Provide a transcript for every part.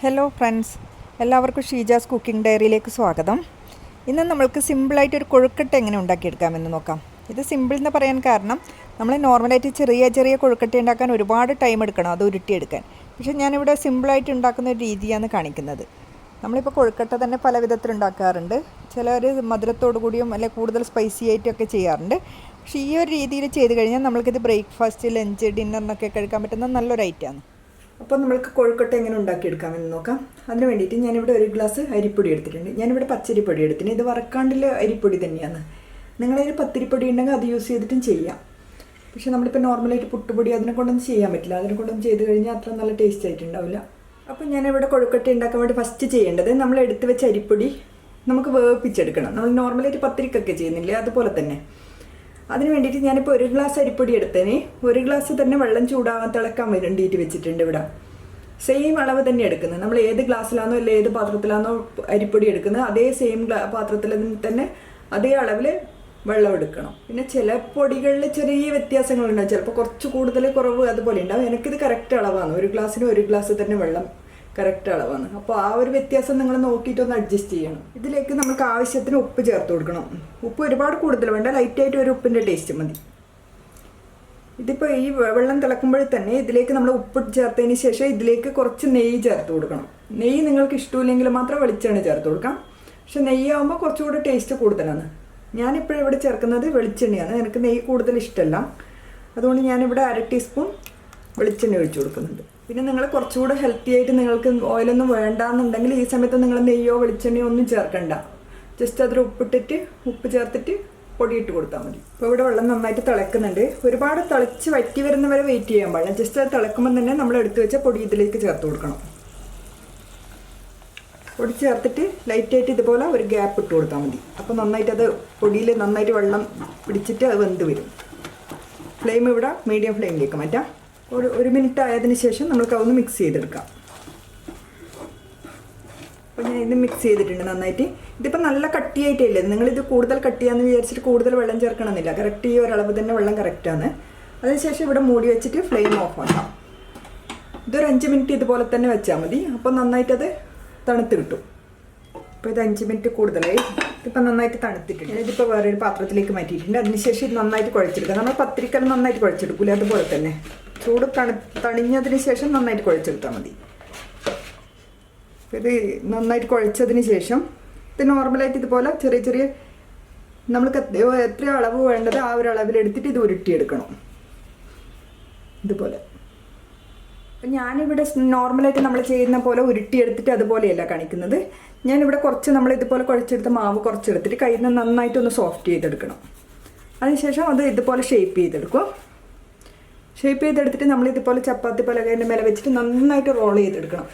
Hello friends എല്ലാവർക്കും Sheeja's cooking ഡയറിയിലേക്ക് സ്വാഗതം. ഇന്ന് നമ്മൾക്ക് സിമ്പിളായിട്ട് ഒരു കൊഴുക്കട്ട എങ്ങനെ ഉണ്ടാക്കിയെടുക്കാമെന്ന് നോക്കാം. ഇത് സിമ്പിൾ എന്ന് പറയാൻ കാരണം നമ്മൾ നോർമലായിട്ട് ചെറിയ ചെറിയ കൊഴുക്കട്ട ഉണ്ടാക്കാൻ ഒരുപാട് ടൈം എടുക്കണം അത് ഉരുട്ടിയെടുക്കാൻ. പക്ഷേ ഞാനിവിടെ സിമ്പിളായിട്ട് ഉണ്ടാക്കുന്ന ഒരു രീതിയാണ് കാണിക്കുന്നത്. നമ്മളിപ്പോൾ കൊഴുക്കട്ട തന്നെ പല വിധത്തിൽ ഉണ്ടാക്കാറുണ്ട്. ചിലർ മധുരത്തോടു കൂടിയും അല്ലെങ്കിൽ കൂടുതൽ സ്പൈസി ആയിട്ടൊക്കെ ചെയ്യാറുണ്ട്. പക്ഷേ ഈ ഒരു രീതിയിൽ ചെയ്ത് കഴിഞ്ഞാൽ നമ്മൾക്കിത് ബ്രേക്ക്ഫാസ്റ്റ് ലഞ്ച് ഡിന്നറിനൊക്കെ കഴിക്കാൻ പറ്റുന്ന നല്ലൊരു ഐറ്റമാണ് അപ്പോൾ നമ്മൾക്ക് കൊഴുക്കട്ട എങ്ങനെ ഉണ്ടാക്കിയെടുക്കാമെന്ന് നോക്കാം. അതിന് വേണ്ടിയിട്ട് ഞാനിവിടെ ഒരു ഗ്ലാസ് അരിപ്പൊടി എടുത്തിട്ടുണ്ട്. ഞാനിവിടെ പച്ചരിപ്പൊടി എടുത്തിന് ഇത് വറക്കാണ്ടിലെ അരിപ്പൊടി തന്നെയാണ്. നിങ്ങളതിൽ പത്തിരിപ്പൊടി ഉണ്ടെങ്കിൽ അത് യൂസ് ചെയ്തിട്ടും ചെയ്യാം. പക്ഷേ നമ്മളിപ്പോൾ നോർമലായിട്ട് പുട്ടുപൊടി അതിനെ കൊണ്ടൊന്നും ചെയ്യാൻ പറ്റില്ല. അതിനെ കൊണ്ടൊന്നും ചെയ്ത് കഴിഞ്ഞാൽ അത്ര നല്ല ടേസ്റ്റ് ആയിട്ടുണ്ടാവില്ല. അപ്പോൾ ഞാനിവിടെ കൊഴുക്കട്ട ഉണ്ടാക്കാൻ വേണ്ടി ഫസ്റ്റ് ചെയ്യേണ്ടത് നമ്മൾ എടുത്ത് വെച്ച അരിപ്പൊടി നമുക്ക് വേവിപ്പിച്ചെടുക്കണം. നമ്മൾ നോർമലായിട്ട് പത്തിരിക്കൊക്കെ ചെയ്യുന്നില്ലേ? അതുപോലെ തന്നെ. അതിന് വേണ്ടിയിട്ട് ഞാനിപ്പോൾ ഒരു ഗ്ലാസ് അരിപ്പൊടി എടുത്തേനെ ഒരു ഗ്ലാസ് തന്നെ വെള്ളം ചൂടാവാൻ തിളക്കാൻ വേണ്ടിയിട്ട് വെച്ചിട്ടുണ്ട് ഇവിടെ. സെയിം അളവ് തന്നെ എടുക്കുന്നത്. നമ്മൾ ഏത് ഗ്ലാസ്സിലാണോ അല്ലെ ഏത് പാത്രത്തിലാണോ അരിപ്പൊടി എടുക്കുന്നത് അതേ സെയിം പാത്രത്തിൽ തന്നെ അതേ അളവിൽ വെള്ളം എടുക്കണം. പിന്നെ ചില പൊടികളിൽ ചെറിയ വ്യത്യാസങ്ങളുണ്ടാവും. ചിലപ്പോൾ കുറച്ച് കൂടുതൽ കുറവ് അതുപോലെ ഉണ്ടാവും. എനിക്കിത് കറക്റ്റ് അളവാണ്. ഒരു ഗ്ലാസ്സിന് ഒരു ഗ്ലാസ് തന്നെ വെള്ളം കറക്റ്റ് അളവാണ്. അപ്പോൾ ആ ഒരു വ്യത്യാസം നിങ്ങൾ നോക്കിയിട്ട് ഒന്ന് അഡ്ജസ്റ്റ് ചെയ്യണം. ഇതിലേക്ക് നമുക്ക് ആവശ്യത്തിന് ഉപ്പ് ചേർത്ത് കൊടുക്കണം. ഉപ്പ് ഒരുപാട് കൂടുതൽ വേണ്ട ലൈറ്റായിട്ട് ഒരു ഉപ്പിന്റെ ടേസ്റ്റ് മതി. ഇതിപ്പോൾ ഈ വെള്ളം തിളക്കുമ്പോഴേ തന്നെ ഇതിലേക്ക് നമ്മൾ ഉപ്പ് ചേർത്തതിന് ശേഷം ഇതിലേക്ക് കുറച്ച് നെയ്യ് ചേർത്ത് കൊടുക്കണം. നെയ്യ് നിങ്ങൾക്ക് ഇഷ്ടമില്ലെങ്കിൽ മാത്രം വെളിച്ചെണ്ണ ചേർത്ത് കൊടുക്കാം. പക്ഷെ നെയ്യ് നെയ്യാവുമ്പോൾ കുറച്ചുകൂടെ ടേസ്റ്റ് കൂടുതലാണ്. ഞാനിപ്പോൾ ഇവിടെ ചേർക്കുന്നത് വെളിച്ചെണ്ണയാണ്. എനിക്ക് നെയ്യ് കൂടുതൽ ഇഷ്ടമല്ല അതുകൊണ്ട് ഞാനിവിടെ അര ടീസ്പൂൺ വെളിച്ചെണ്ണ ഒഴിച്ചു കൊടുക്കുന്നുണ്ട്. പിന്നെ നിങ്ങൾ കുറച്ചുകൂടെ ഹെൽത്തി ആയിട്ട് നിങ്ങൾക്ക് ഓയിലൊന്നും വേണ്ടാന്നുണ്ടെങ്കിൽ ഈ സമയത്ത് നിങ്ങൾ നെയ്യോ വെളിച്ചെണ്ണയോ ഒന്നും ചേർക്കണ്ട. ജസ്റ്റ് അതിൽ ഉപ്പിട്ടിട്ട് ഉപ്പ് ചേർത്തിട്ട് പൊടിയിട്ട് കൊടുത്താൽ മതി. ഇപ്പോൾ ഇവിടെ വെള്ളം നന്നായിട്ട് തിളക്കുന്നുണ്ട്. ഒരുപാട് തിളച്ച് വറ്റി വരുന്നവരെ വെയിറ്റ് ചെയ്യാൻ പാടില്ല. ജസ്റ്റ് അത് തിളക്കുമ്പോൾ തന്നെ നമ്മൾ എടുത്തു വെച്ച പൊടി ഇതിലേക്ക് ചേർത്ത് കൊടുക്കണം. പൊടി ചേർത്തിട്ട് ലൈറ്റായിട്ട് ഇതുപോലെ ഒരു ഗ്യാപ്പ് ഇട്ട് കൊടുത്താൽ മതി. അപ്പോൾ നന്നായിട്ട് അത് പൊടിയിൽ നന്നായിട്ട് വെള്ളം പിടിച്ചിട്ട് അത് വെന്ത് വരും. ഫ്ലെയിം ഇവിടെ മീഡിയം ഫ്ലെയിമിലേക്ക് മാറ്റാം. ഒരു ഒരു മിനിറ്റ് ആയതിന് ശേഷം നമുക്ക് അതൊന്ന് മിക്സ് ചെയ്തെടുക്കാം. അപ്പോൾ ഞാൻ ഇത് മിക്സ് ചെയ്തിട്ടുണ്ട് നന്നായിട്ട്. ഇതിപ്പോൾ നല്ല കട്ടിയായിട്ടില്ലേ? നിങ്ങളിത് കൂടുതൽ കട്ടിയാന്ന് വിചാരിച്ചിട്ട് കൂടുതൽ വെള്ളം ചേർക്കണമെന്നില്ല. കറക്റ്റ് ഈ ഒരളവ് തന്നെ വെള്ളം കറക്റ്റാണ് അതിനുശേഷം ഇവിടെ മൂടി വെച്ചിട്ട് ഫ്ലെയിം ഓഫ് ആക്കാം. ഇതൊരു അഞ്ച് മിനിറ്റ് ഇതുപോലെ തന്നെ വെച്ചാൽ മതി. അപ്പോൾ നന്നായിട്ടത് തണുത്ത് കിട്ടും. അപ്പോൾ ഇത് അഞ്ച് മിനിറ്റ് കൂടുതലായി. ഇതിപ്പോൾ നന്നായിട്ട് തണുത്തിട്ടുണ്ട്. ഇതിപ്പോൾ വേറൊരു പാത്രത്തിലേക്ക് മാറ്റിയിട്ടുണ്ട്. അതിനുശേഷം ഇത് നന്നായിട്ട് കുഴച്ചെടുക്കുക നമ്മൾ പത്രിക്കൽ നന്നായിട്ട് കുഴച്ചെടുക്കില്ല അതുപോലെ തന്നെ. ചൂട് തണു തണിഞ്ഞതിന് ശേഷം നന്നായിട്ട് കുഴച്ചെടുത്താൽ മതി. ഇത് നന്നായിട്ട് കുഴച്ചതിന് ശേഷം ഇത് നോർമലായിട്ട് ഇതുപോലെ ചെറിയ ചെറിയ നമ്മൾക്ക് എത്ര അളവ് വേണ്ടത് ആ ഒരു അളവിൽ എടുത്തിട്ട് ഇത് ഉരുട്ടിയെടുക്കണം. ഇതുപോലെ. ഞാനിവിടെ നോർമലായിട്ട് നമ്മൾ ചെയ്യുന്ന പോലെ ഉരുട്ടിയെടുത്തിട്ട് അതുപോലെയല്ല കാണിക്കുന്നത്. ഞാനിവിടെ കുറച്ച് നമ്മൾ ഇതുപോലെ കുഴച്ചെടുത്ത മാവ് കുറച്ചെടുത്തിട്ട് കയ്യിൽ നിന്ന് നന്നായിട്ടൊന്ന് സോഫ്റ്റ് ചെയ്തെടുക്കണം. അതിനുശേഷം അത് ഇതുപോലെ ഷേപ്പ് ചെയ്തെടുക്കും ഷേപ്പ് ചെയ്തെടുത്തിട്ട് നമ്മൾ ഇതുപോലെ ചപ്പാത്തി പലകേന്റെ മേലെ വെച്ചിട്ട് നന്നായിട്ട് റോൾ ചെയ്തെടുക്കണം.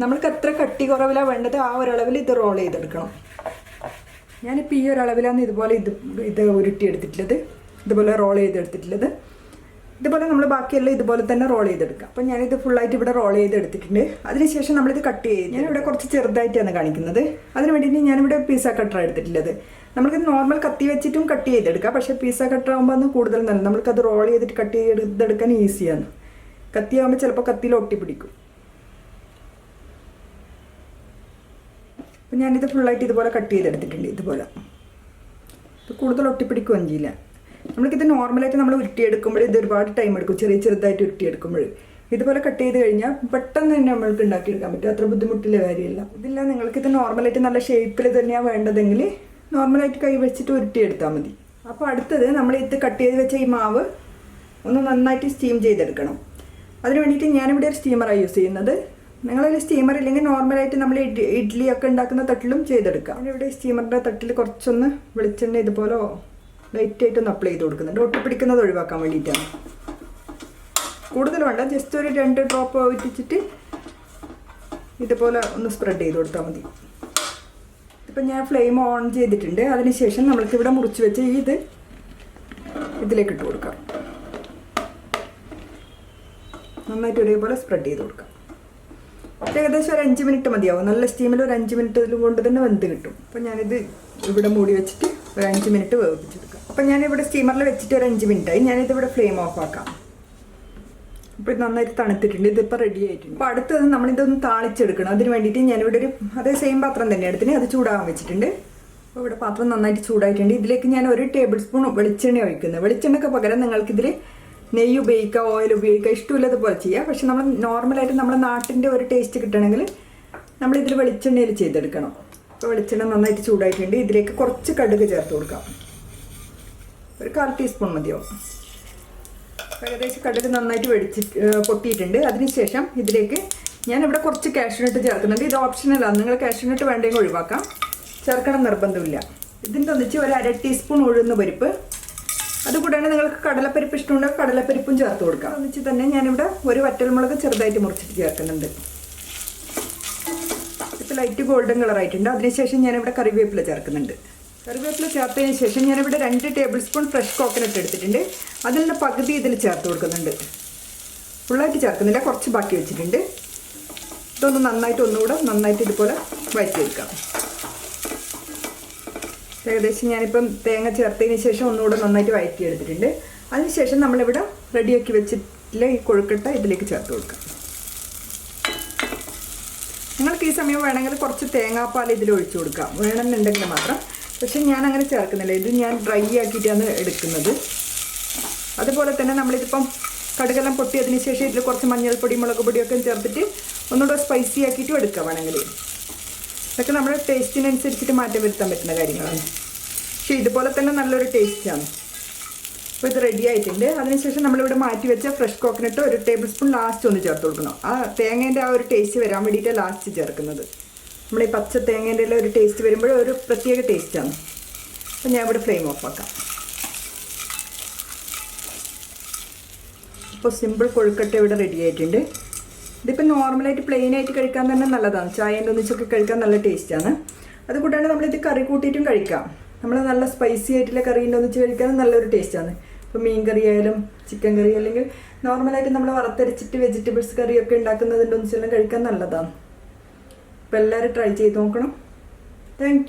നമ്മൾക്ക് എത്ര കട്ടി കുറവിലാണ് വേണ്ടത് ആ ഒരളവിൽ ഇത് റോൾ ചെയ്തെടുക്കണം. ഞാനിപ്പോൾ ഈ ഒരളവിലാണ് ഇതുപോലെ ഇത് ഇത് ഉരുട്ടിയെടുത്തിട്ടുള്ളത്. ഇതുപോലെ റോൾ ചെയ്തെടുത്തിട്ടുള്ളത്. ഇതുപോലെ നമ്മൾ ബാക്കിയെല്ലാം ഇതുപോലെ തന്നെ റോൾ ചെയ്തെടുക്കുക. അപ്പം ഞാനിത് ഫുള്ളായിട്ട് ഇവിടെ റോൾ ചെയ്തെടുത്തിട്ടുണ്ട്. അതിനുശേഷം നമ്മളിത് കട്ട് ചെയ്ത് ഇവിടെ കുറച്ച് ചെറുതായിട്ടാണ് കാണിക്കുന്നത്. അതിന് വേണ്ടിയിട്ട് ഞാനിവിടെ പീസ കട്ടർ എടുത്തിട്ടുള്ളത്. നമുക്ക് നോർമൽ കത്തി വെച്ചിട്ടും കട്ട് ചെയ്തെടുക്കാം. പക്ഷേ പീസ കട്ടർ ആകുമ്പോൾ അന്ന് കൂടുതൽ നല്ല നമ്മൾക്കത് റോൾ ചെയ്തിട്ട് കട്ട് ചെയ്തെടുക്കാൻ ഈസിയാണ് കത്തിയാകുമ്പോൾ ചിലപ്പോൾ കത്തിയിൽ ഒട്ടിപ്പിടിക്കും അപ്പം ഞാനിത് ഫുള്ളായിട്ട് ഇതുപോലെ കട്ട് ചെയ്തെടുത്തിട്ടുണ്ട് ഇതുപോലെ. ഇത് കൂടുതൽ ഒട്ടിപ്പിടിക്കുകയും ചെയ്യില്ല. നമ്മൾക്കിത് നോർമലായിട്ട് നമ്മൾ ഉരുട്ടിയെടുക്കുമ്പോൾ ഇത് ഒരുപാട് ടൈം എടുക്കും. ചെറിയ ചെറുതായിട്ട് ഉരുട്ടിയെടുക്കുമ്പോൾ. ഇതുപോലെ കട്ട് ചെയ്ത് കഴിഞ്ഞാൽ പെട്ടെന്ന് തന്നെ നമ്മൾക്ക് ഉണ്ടാക്കിയെടുക്കാൻ പറ്റും. അത്ര ബുദ്ധിമുട്ടുള്ള കാര്യമില്ല. ഇതില്ല നിങ്ങൾക്കിത് നോർമലായിട്ട് നല്ല ഷേപ്പിൽ തന്നെയാണ് വേണ്ടതെങ്കിൽ നോർമലായിട്ട് കൈ വെച്ചിട്ട് ഉരുട്ടിയെടുത്താൽ മതി. അപ്പോൾ അടുത്തത് നമ്മൾ ഇത് കട്ട് ചെയ്ത് വെച്ച ഈ മാവ് ഒന്ന് നന്നായിട്ട് സ്റ്റീം ചെയ്തെടുക്കണം. അതിന് വേണ്ടിയിട്ട് ഞാനിവിടെ ഒരു സ്റ്റീമറാണ് യൂസ് ചെയ്യുന്നത്. നിങ്ങളൊരു സ്റ്റീമർ ഇല്ലെങ്കിൽ നോർമലായിട്ട് നമ്മൾ ഇഡ്ഡലി ഒക്കെ ഉണ്ടാക്കുന്ന തട്ടിലും ചെയ്തെടുക്കാം. ഞാനിവിടെ സ്റ്റീമറിന്റെ തട്ടിൽ കുറച്ചൊന്ന് വെളിച്ചെണ്ണ ഇതുപോലെ ലൈറ്റായിട്ടൊന്ന് അപ്ലൈ ചെയ്ത് കൊടുക്കുന്നുണ്ട്. ഒട്ടിപ്പിടിക്കുന്നത് ഒഴിവാക്കാൻ വേണ്ടിയിട്ടാണ്. കൂടുതൽ വേണ്ട. ജസ്റ്റ് ഒരു രണ്ട് ഡ്രോപ്പ് ഒറ്റിച്ചിട്ട് ഇതുപോലെ ഒന്ന് സ്പ്രെഡ് ചെയ്ത് കൊടുത്താൽ മതി. ഇപ്പം ഞാൻ ഫ്ലെയിം ഓൺ ചെയ്തിട്ടുണ്ട്. അതിനുശേഷം നമ്മൾക്ക് ഇവിടെ മുറിച്ച് വെച്ച് ഇത് ഇതിലേക്ക് ഇട്ട് കൊടുക്കാം. നന്നായിട്ട് ഒരേപോലെ സ്പ്രെഡ് ചെയ്ത് കൊടുക്കാം. ഏകദേശം ഒരു അഞ്ച് മിനിറ്റ് മതിയാവും. നല്ല സ്റ്റീമിൽ ഒരു അഞ്ച് മിനിറ്റ് കൊണ്ട് തന്നെ വെന്ത് കിട്ടും. അപ്പം ഞാനിത് ഇവിടെ മൂടി വെച്ചിട്ട് ഒരു അഞ്ച് മിനിറ്റ് വേവിപ്പിച്ചെടുക്കാം. അപ്പം ഞാനിവിടെ സ്റ്റീമറിൽ വെച്ചിട്ട് ഒരു അഞ്ച് മിനിറ്റായി ഞാനിത് ഇവിടെ ഫ്ലെയിം ഓഫ് ആക്കാം. അപ്പോൾ ഇത് നന്നായിട്ട് തണുത്തിട്ടുണ്ട്. ഇതിപ്പോൾ റെഡി ആയിട്ടുണ്ട്. അപ്പോൾ അടുത്തത് നമ്മളിതൊന്ന് താളിച്ചെടുക്കണം. അതിന് വേണ്ടിയിട്ട് ഞാനിവിടെ ഒരു അതേ സെയിം പാത്രം തന്നെ എടുത്തിന്. അത് ചൂടാകാൻ വെച്ചിട്ടുണ്ട്. അപ്പോൾ ഇവിടെ പാത്രം നന്നായിട്ട് ചൂടായിട്ടുണ്ട്. ഇതിലേക്ക് ഞാൻ ഒരു ടേബിൾ സ്പൂൺ വെളിച്ചെണ്ണ ഒഴിക്കുന്നത് വെളിച്ചെണ്ണയ്ക്ക് പകരം നിങ്ങൾക്കിതിൽ നെയ്യ് ഉപയോഗിക്കുക ഓയിൽ ഉപയോഗിക്കുക ഇഷ്ടമില്ലാത്തതുപോലെ ചെയ്യുക പക്ഷെ നമ്മൾ നോർമലായിട്ട് നമ്മുടെ നാട്ടിന്റെ ഒരു ടേസ്റ്റ് കിട്ടണമെങ്കിൽ നമ്മൾ വെളിച്ചെണ്ണയിൽ ചെയ്തെടുക്കണം. അപ്പോൾ വെളിച്ചെണ്ണ നന്നായിട്ട് ചൂടായിട്ടുണ്ട്. ഇതിലേക്ക് കുറച്ച് കടുക് ചേർത്ത് കൊടുക്കാം. ഒരു കാൽ ടീസ്പൂൺ മതിയാവും ഏകദേശം കടുക് നന്നായിട്ട് വെടിച്ച് പൊട്ടിയിട്ടുണ്ട്. അതിനുശേഷം ഇതിലേക്ക് ഞാൻ ഞാനിവിടെ കുറച്ച് കാഷ്യൂനട്ട് ചേർക്കുന്നുണ്ട്. ഇത് ഓപ്ഷനലാണ് നിങ്ങൾ കാഷ്യൂനട്ട് വേണ്ടെങ്കിൽ ഒഴിവാക്കാം. ചേർക്കണം നിർബന്ധമില്ല. ഇതിന്റെ ഒന്നിച്ച് ഒരു അര ടീസ്പൂൺ ഉഴുന്ന പരിപ്പ്. അതുകൂടാണ് നിങ്ങൾക്ക് കടലപ്പരിപ്പ് ഇഷ്ടമുണ്ടെങ്കിൽ കടലപ്പരിപ്പും ചേർത്ത് കൊടുക്കാം. ഒന്നിച്ച് തന്നെ ഞാനിവിടെ ഒരു വറ്റൽമുളക് ചെറുതായിട്ട് മുറിച്ചിട്ട് ചേർക്കുന്നുണ്ട്. ഇപ്പോൾ ലൈറ്റ് ഗോൾഡൻ കളറായിട്ടുണ്ട് അതിനുശേഷം ഞാനിവിടെ കറിവേപ്പില ചേർക്കുന്നുണ്ട്. കറിവേപ്പില ചേർത്തതിന് ശേഷം ഞാനിവിടെ രണ്ട് ടേബിൾ സ്പൂൺ ഫ്രഷ് കോക്കനട്ട് എടുത്തിട്ടുണ്ട്. അതിൽ നിന്ന് പകുതി ഇതിൽ ചേർത്ത് കൊടുക്കുന്നുണ്ട്. ഫുള്ളായിട്ട് ചേർക്കുന്നില്ല കുറച്ച് ബാക്കി വെച്ചിട്ടുണ്ട്. ഇതൊന്ന് നന്നായിട്ട് ഒന്നുകൂടെ നന്നായിട്ട് ഇതുപോലെ വഴറ്റിയെടുക്കാം ഏകദേശം ഞാനിപ്പം തേങ്ങ ചേർത്തതിന് ശേഷം ഒന്നുകൂടെ നന്നായിട്ട് വഴറ്റിയെടുത്തിട്ടുണ്ട് അതിനുശേഷം നമ്മളിവിടെ റെഡിയാക്കി വെച്ചിട്ടില്ല ഈ കൊഴുക്കട്ട ഇതിലേക്ക് ചേർത്ത് കൊടുക്കാം. നിങ്ങൾക്ക് ഈ സമയം വേണമെങ്കിൽ കുറച്ച് തേങ്ങാപ്പാൽ ഇതിൽ ഒഴിച്ചു കൊടുക്കാം. വേണമെന്നുണ്ടെങ്കിൽ മാത്രം പക്ഷെ ഞാൻ അങ്ങനെ ചേർക്കുന്നില്ല. ഇത് ഞാൻ ഡ്രൈ ആക്കിയിട്ടാണ് എടുക്കുന്നത്. അതുപോലെ തന്നെ നമ്മളിതിപ്പം കടുകെല്ലാം പൊട്ടിയതിന് ശേഷം ഇതിൽ കുറച്ച് മഞ്ഞൾപ്പൊടി മുളക് പൊടിയൊക്കെ ചേർത്തിട്ട് ഒന്നുകൂടെ സ്പൈസി ആക്കിയിട്ടും എടുക്കാം വേണമെങ്കിൽ. ഇതൊക്കെ നമ്മുടെ ടേസ്റ്റിനനുസരിച്ചിട്ട് മാറ്റം വരുത്താൻ പറ്റുന്ന കാര്യങ്ങളാണ്. പക്ഷേ ഇതുപോലെ തന്നെ നല്ലൊരു ടേസ്റ്റാണ് അപ്പോൾ ഇത് റെഡി ആയിട്ടുണ്ട്. അതിനുശേഷം നമ്മളിവിടെ മാറ്റി വെച്ച ഫ്രഷ് കോക്കനട്ട് ഒരു ടേബിൾ സ്പൂൺ ലാസ്റ്റ് ഒന്ന് ചേർത്ത് കൊടുക്കണം. ആ തേങ്ങേന്റെ ആ ഒരു ടേസ്റ്റ് വരാൻ വേണ്ടിയിട്ട് ലാസ്റ്റ് ചേർക്കുന്നത്. നമ്മൾ ഈ പച്ച തേങ്ങേന്റെ എല്ലാം ഒരു ടേസ്റ്റ് വരുമ്പോൾ ഒരു പ്രത്യേക ടേസ്റ്റാണ് അപ്പം ഞാൻ ഇവിടെ ഫ്ലെയിം ഓഫ് ആക്കാം. ഇപ്പോൾ സിമ്പിൾ കൊഴുക്കട്ട ഇവിടെ റെഡി ആയിട്ടുണ്ട്. ഇതിപ്പോൾ നോർമലായിട്ട് പ്ലെയിൻ ആയിട്ട് കഴിക്കാൻ തന്നെ നല്ലതാണ്. ചായന്റെ ഒന്നിച്ചൊക്കെ കഴിക്കാൻ നല്ല ടേസ്റ്റാണ് അതുകൂടാണ്ട് നമ്മളിത് കറി കൂട്ടിയിട്ടും കഴിക്കാം. നമ്മൾ നല്ല സ്പൈസി ആയിട്ടുള്ള കറീന്റെ ഒന്നിച്ച് കഴിക്കാൻ നല്ലൊരു ടേസ്റ്റാണ് ഇപ്പോൾ മീൻ കറി ആയാലും ചിക്കൻ കറി അല്ലെങ്കിൽ നോർമലായിട്ട് നമ്മൾ വറുത്തരച്ചിട്ട് വെജിറ്റബിൾസ് കറിയൊക്കെ ഉണ്ടാക്കുന്നതിന്റെ ഒന്നിച്ചെല്ലാം കഴിക്കാൻ നല്ലതാണ്. അപ്പോൾ എല്ലാവരും ട്രൈ ചെയ്ത് നോക്കണം. താങ്ക്